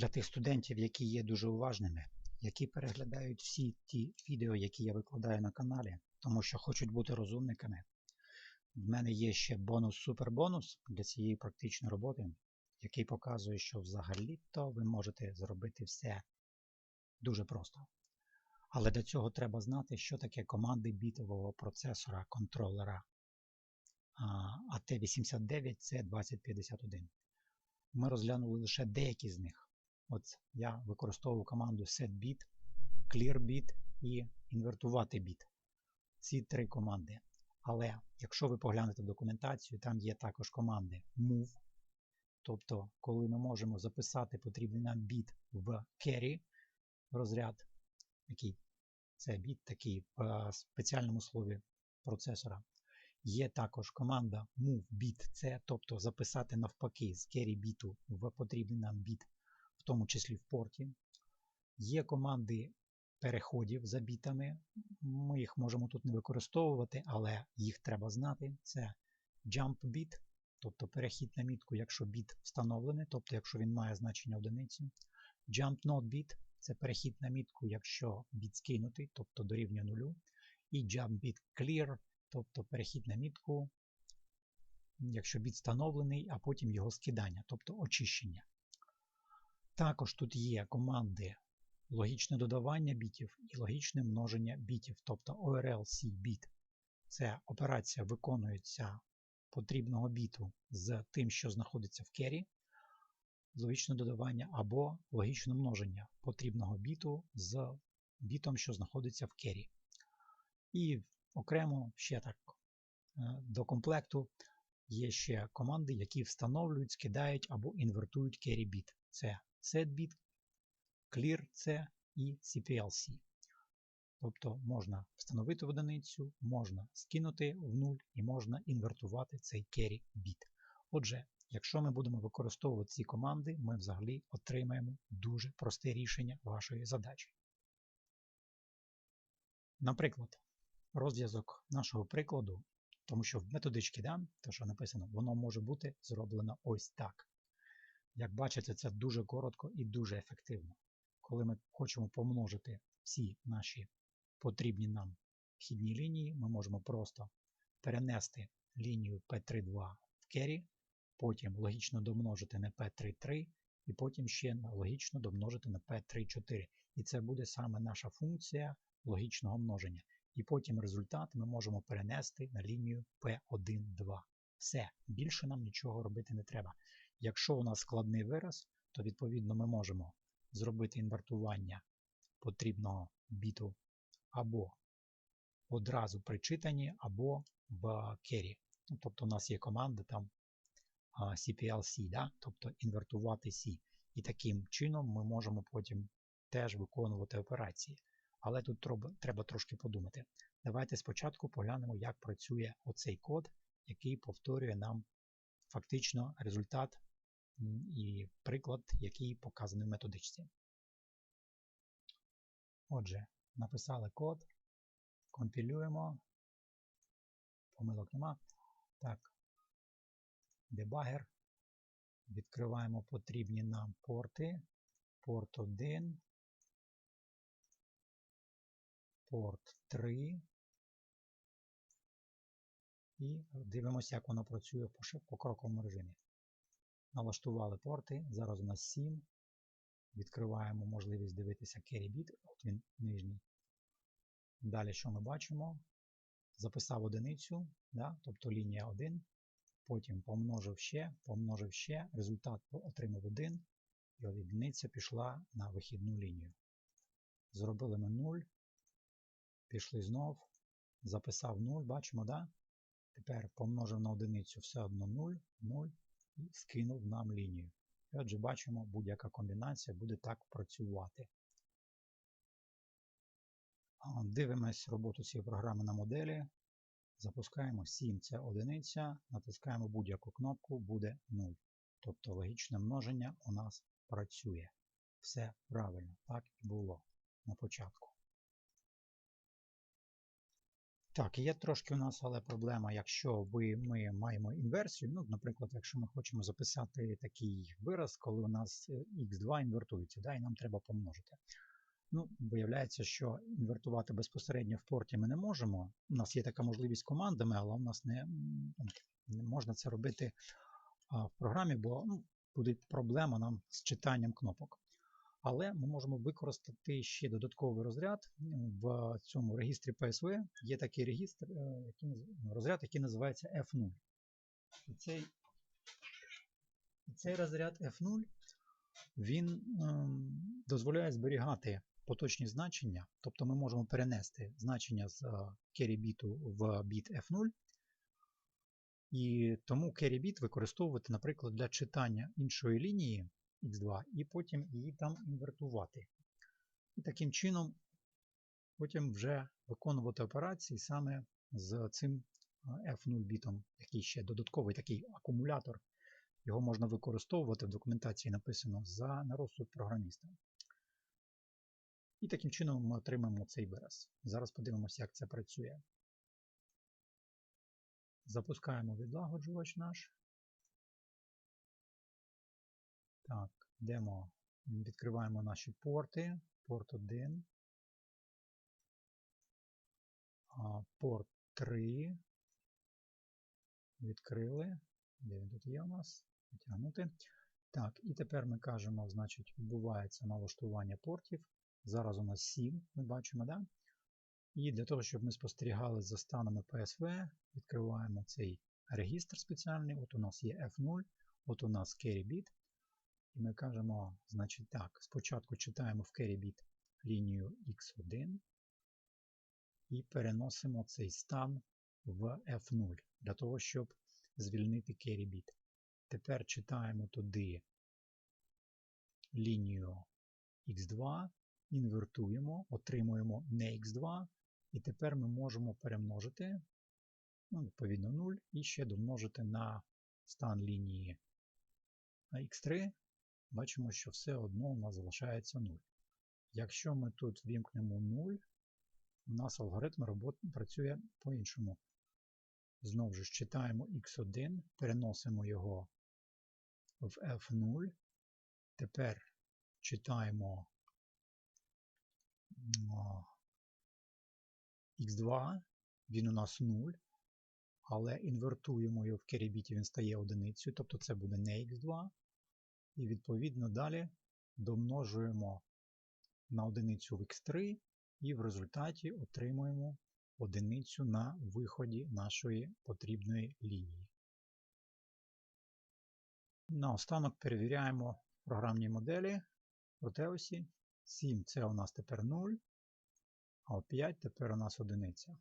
для тих студентів, які є дуже уважними, які переглядають всі ті відео, які я викладаю на каналі, тому що хочуть бути розумниками. В мене є ще бонус-супербонус для цієї практичної роботи, який показує, що взагалі-то ви можете зробити все дуже просто. Але для цього треба знати, що таке команди бітового процесора контролера AT89C2051. Ми розглянули лише деякі з них. От я використовував команду setBit, clearBit і інвертувати біт. Ці три команди. Але якщо ви поглянете в документацію, там є також команди move. Тобто, коли ми можемо записати потрібний нам біт в carry розряд, який це біт такий в спеціальному слові процесора. Є також команда MoveBit-C, тобто записати навпаки з carry біту в потрібний нам біт в тому числі в порті. Є команди переходів за бітами. Ми їх можемо тут не використовувати, але їх треба знати. Це jump bit, тобто перехід на мітку, якщо біт встановлений, тобто якщо він має значення одиницю. Jump not bit це перехід на мітку, якщо біт скинутий, тобто дорівнює нулю. І jump bit clear, тобто перехід на мітку, якщо біт встановлений, а потім його скидання, тобто очищення. Також тут є команди логічне додавання бітів і логічне множення бітів, тобто ORLC біт. Це операція виконується потрібного біту з тим, що знаходиться в кері, логічне додавання або логічне множення потрібного біту з бітом, що знаходиться в кері. І окремо ще так е, до комплекту є ще команди, які встановлюють, скидають або інвертують кері біт. Це setBit, clear-C і CPLC. Тобто можна встановити в одиницю, можна скинути в нуль і можна інвертувати цей carry біт. Отже, якщо ми будемо використовувати ці команди, ми взагалі отримаємо дуже просте рішення вашої задачі. Наприклад, розв'язок нашого прикладу, тому що в методичці, да, то що написано, воно може бути зроблено ось так. Як бачите, це дуже коротко і дуже ефективно. Коли ми хочемо помножити всі наші потрібні нам вхідні лінії, ми можемо просто перенести лінію P32 в carry, потім логічно домножити на P33, і потім ще логічно домножити на P34. І це буде саме наша функція логічного множення. І потім результат ми можемо перенести на лінію P1,2. Все, більше нам нічого робити не треба. Якщо у нас складний вираз, то відповідно ми можемо зробити інвертування потрібного біту або одразу при читанні, або в кері. Ну, Тобто у нас є команда там CPLC, да? тобто інвертувати C. І таким чином ми можемо потім теж виконувати операції. Але тут треба трошки подумати. Давайте спочатку поглянемо, як працює оцей код, який повторює нам фактично результат і приклад, який показаний в методичці. Отже, написали код, компілюємо, помилок нема. Так, дебагер. Відкриваємо потрібні нам порти. Порт 1, порт 3. І дивимося, як воно працює по кроковому режимі. Налаштували порти. Зараз у нас 7. Відкриваємо можливість дивитися керрі-біт, от він нижній. Далі, що ми бачимо? Записав одиницю, да, тобто лінія 1. Потім помножив ще, помножив ще, результат отримав 1, і одиниця пішла на вихідну лінію. Зробили ми 0. Пішли знов. Записав 0, бачимо, да? Тепер помножив на одиницю все одно 0, 0 скинув нам лінію. І отже, бачимо, будь-яка комбінація буде так працювати. Дивимось роботу цієї програми на моделі. Запускаємо 7 це одиниця, натискаємо будь-яку кнопку, буде 0. Тобто логічне множення у нас працює. Все правильно, так і було на початку. Так, є трошки у нас але проблема, якщо ви, ми маємо інверсію. Ну, наприклад, якщо ми хочемо записати такий вираз, коли у нас x2 інвертується, да, і нам треба помножити. Ну, Виявляється, що інвертувати безпосередньо в порті ми не можемо. У нас є така можливість командами, але у нас не, не можна це робити в програмі, бо ну, буде проблема нам з читанням кнопок. Але ми можемо використати ще додатковий розряд в цьому регістрі PSV. Є такий регістр, е, який, розряд, який називається F0. І цей, цей розряд F0 він ем, дозволяє зберігати поточні значення, тобто ми можемо перенести значення з carry біту в біт F0. І тому carry біт використовувати, наприклад, для читання іншої лінії x2 і потім її там інвертувати. І таким чином потім вже виконувати операції саме з цим F0 бітом, який ще додатковий такий акумулятор. Його можна використовувати в документації написано за на програміста. І таким чином ми отримаємо цей вираз. Зараз подивимося, як це працює. Запускаємо відлагоджувач наш. Так, демо. Відкриваємо наші порти. Порт 1. Порт 3. Відкрили. Де він тут є у нас? Витягнути. Так, і тепер ми кажемо, значить, відбувається налаштування портів. Зараз у нас 7, ми бачимо, да? І для того, щоб ми спостерігали за станами PSV, відкриваємо цей регістр спеціальний. От у нас є F0, от у нас carry bit. І ми кажемо, значить так, спочатку читаємо в bit лінію X1 і переносимо цей стан в F0 для того, щоб звільнити bit. Тепер читаємо туди лінію X2 інвертуємо, отримуємо не x2, і тепер ми можемо перемножити, ну, відповідно 0, і ще домножити на стан лінії x3. Бачимо, що все одно у нас залишається 0. Якщо ми тут вімкнемо 0, у нас алгоритм роботи працює по-іншому. Знову ж читаємо x1, переносимо його в F0. Тепер читаємо x2, він у нас 0, але інвертуємо його в керібіті, він стає одиницею, тобто це буде не x2. І відповідно далі домножуємо на одиницю в x3, і в результаті отримуємо одиницю на виході нашої потрібної лінії. Наостанок перевіряємо програмні моделі Proteus 7 це у нас тепер 0, а 5 тепер у нас одиниця.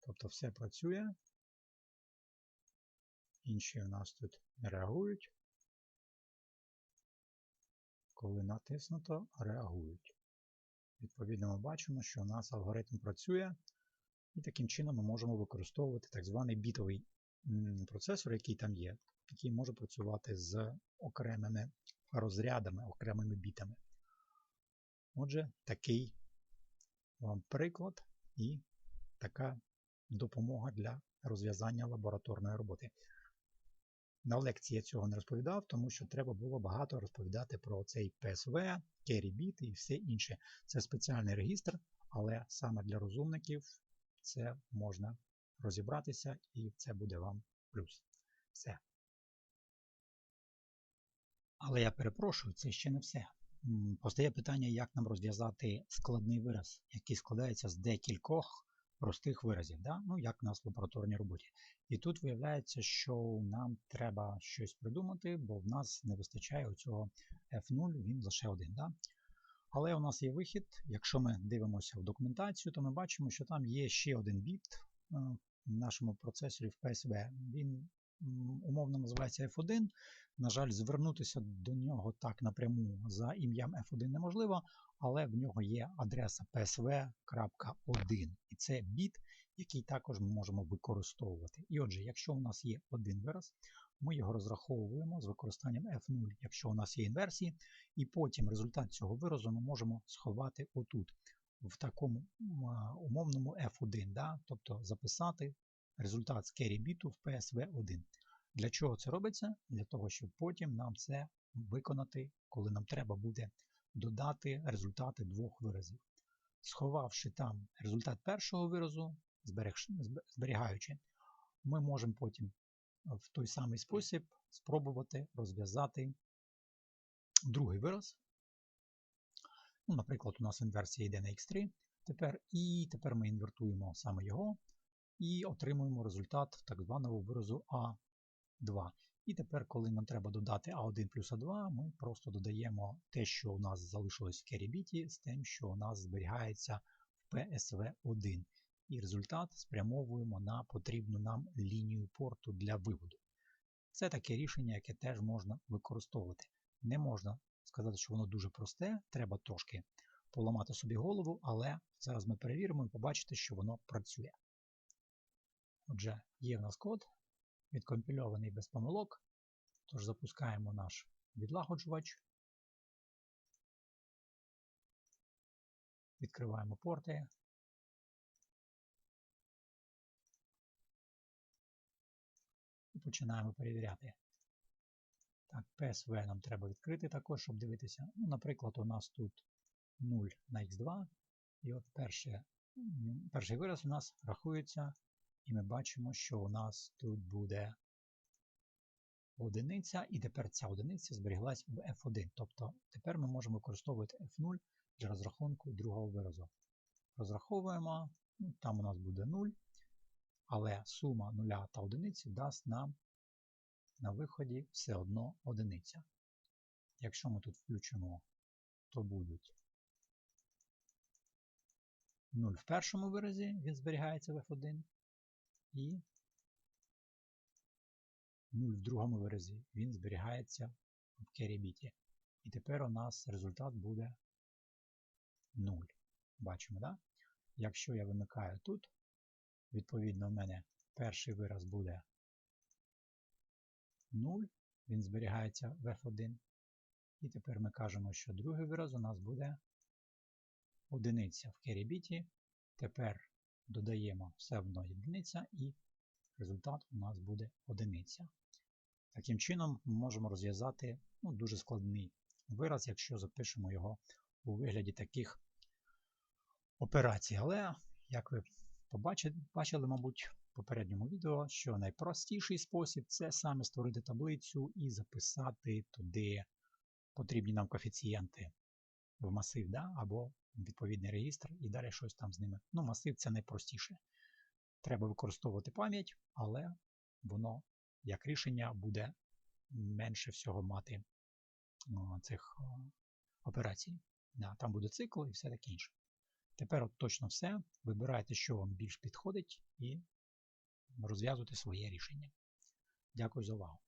Тобто все працює. Інші у нас тут не реагують. Коли натиснуто, реагують. Відповідно, ми бачимо, що у нас алгоритм працює, і таким чином ми можемо використовувати так званий бітовий процесор, який там є, який може працювати з окремими розрядами, окремими бітами. Отже, такий вам приклад і така допомога для розв'язання лабораторної роботи. На лекції я цього не розповідав, тому що треба було багато розповідати про цей PSV, Carry і все інше. Це спеціальний регістр, але саме для розумників це можна розібратися і це буде вам плюс. Все. Але я перепрошую, це ще не все постає питання, як нам розв'язати складний вираз, який складається з декількох простих виразів, да? ну, як на лабораторній роботі. І тут виявляється, що нам треба щось придумати, бо в нас не вистачає цього F0, він лише один. Да? Але у нас є вихід. Якщо ми дивимося в документацію, то ми бачимо, що там є ще один біт е, в нашому процесорі в PSV. Він умовно називається F1. На жаль, звернутися до нього так напряму за ім'ям F1 неможливо, але в нього є адреса psv.1. І це біт, який також ми можемо використовувати. І отже, якщо у нас є один вираз, ми його розраховуємо з використанням F0, якщо у нас є інверсії, і потім результат цього виразу ми можемо сховати отут. в такому умовному F1, да? тобто записати результат з carry біту в PSV1. Для чого це робиться? Для того, щоб потім нам це виконати, коли нам треба буде додати результати двох виразів. Сховавши там результат першого виразу, зберігаючи, ми можемо потім в той самий спосіб спробувати розв'язати другий вираз. Ну, наприклад, у нас інверсія йде на x3. Тепер, і тепер ми інвертуємо саме його і отримуємо результат так званого виразу А2. І тепер, коли нам треба додати А1 плюс А2, ми просто додаємо те, що у нас залишилось в керібіті, з тим, що у нас зберігається в PSV1. І результат спрямовуємо на потрібну нам лінію порту для виводу. Це таке рішення, яке теж можна використовувати. Не можна сказати, що воно дуже просте, треба трошки поламати собі голову, але зараз ми перевіримо і побачите, що воно працює. Отже, є в нас код, відкомпільований без помилок. Тож запускаємо наш відлагоджувач. Відкриваємо порти. І починаємо перевіряти. Так, PSV нам треба відкрити також, щоб дивитися. Ну, Наприклад, у нас тут 0 на x2. І от перше, перший вираз у нас рахується, і ми бачимо, що у нас тут буде одиниця, і тепер ця одиниця зберіглась в F1. Тобто тепер ми можемо використовувати F0 для розрахунку другого виразу. Розраховуємо, ну, там у нас буде 0, але сума 0 та одиниці дасть нам на виході все одно одиниця. Якщо ми тут включимо, то будуть 0 в першому виразі, він зберігається в F1, і 0 в другому виразі, він зберігається в керібіті. І тепер у нас результат буде 0. Бачимо, так? Якщо я вимикаю тут, відповідно, в мене перший вираз буде 0, він зберігається в F1. І тепер ми кажемо, що другий вираз у нас буде одиниця в керібіті. Тепер додаємо все одно єдиниця, і результат у нас буде одиниця. Таким чином, ми можемо розв'язати ну, дуже складний вираз, якщо запишемо його у вигляді таких операцій. Але, як ви побачили, бачили, мабуть, в попередньому відео, що найпростіший спосіб це саме створити таблицю і записати туди потрібні нам коефіцієнти в масив, да? або відповідний регістр, і далі щось там з ними. Ну, масив це найпростіше. Треба використовувати пам'ять, але воно, як рішення, буде менше всього мати цих операцій. Да, Там буде цикл і все таке інше. Тепер от точно все. Вибирайте, що вам більш підходить, і розв'язуйте своє рішення. Дякую за увагу.